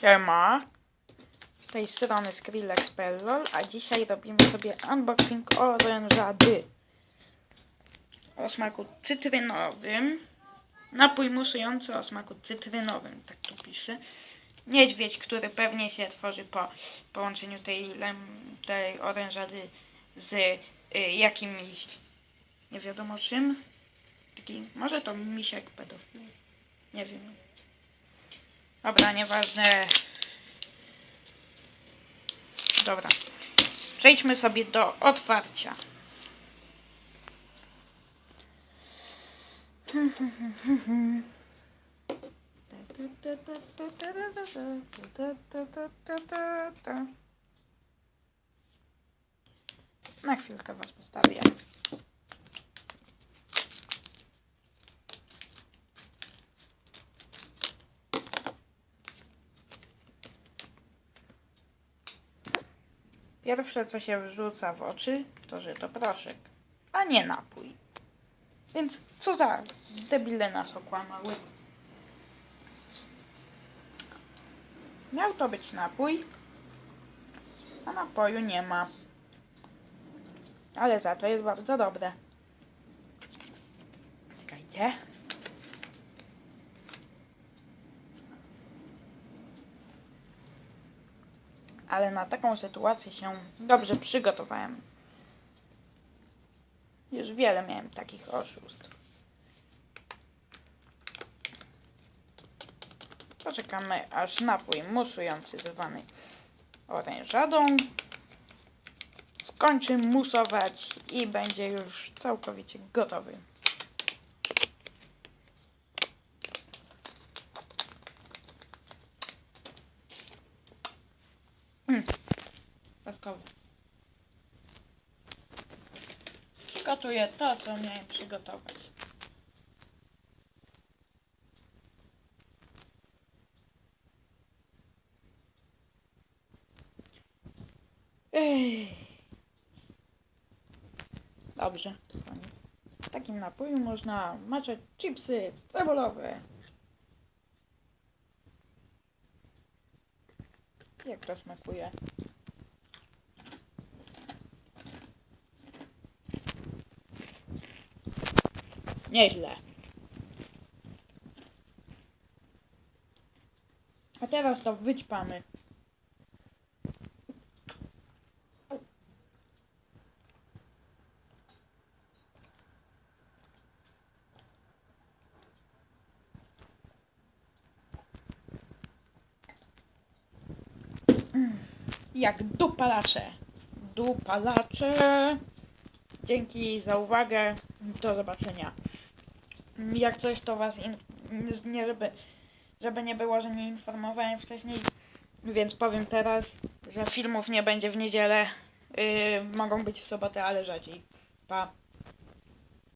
Siema. Z tej strony Skrillex.pl a dzisiaj robimy sobie unboxing orężady o smaku cytrynowym. Napój musujący o smaku cytrynowym, tak tu pisze. Niedźwiedź, który pewnie się tworzy po połączeniu tej, tej orężady z y, jakimś nie wiadomo czym. Taki, może to misiek pedofil. Nie wiem. Dobra, nieważne. Dobra. Przejdźmy sobie do otwarcia. Na chwilkę was postawię. Pierwsze, co się wrzuca w oczy, to że to proszek, a nie napój. Więc co za debile nas okłamały. Miał to być napój, a napoju nie ma. Ale za to jest bardzo dobre. Czekajcie. Ale na taką sytuację się dobrze przygotowałem. Już wiele miałem takich oszustw. Poczekamy, aż napój musujący zwany orężadą skończy musować i będzie już całkowicie gotowy. Paskowy. Gotuję to, co miałem przygotować. Ej. Dobrze, koniec. W takim napoju można maczać chipsy cebulowe. Jak to smakuje? Nieźle. A teraz to wyćpamy. Jak dupalacze. Dupalacze. Dzięki za uwagę. Do zobaczenia. Jak coś to was nie żeby, żeby nie było, że nie informowałem wcześniej, więc powiem teraz, że filmów nie będzie w niedzielę. Yy, mogą być w sobotę, ale rzadziej. Pa.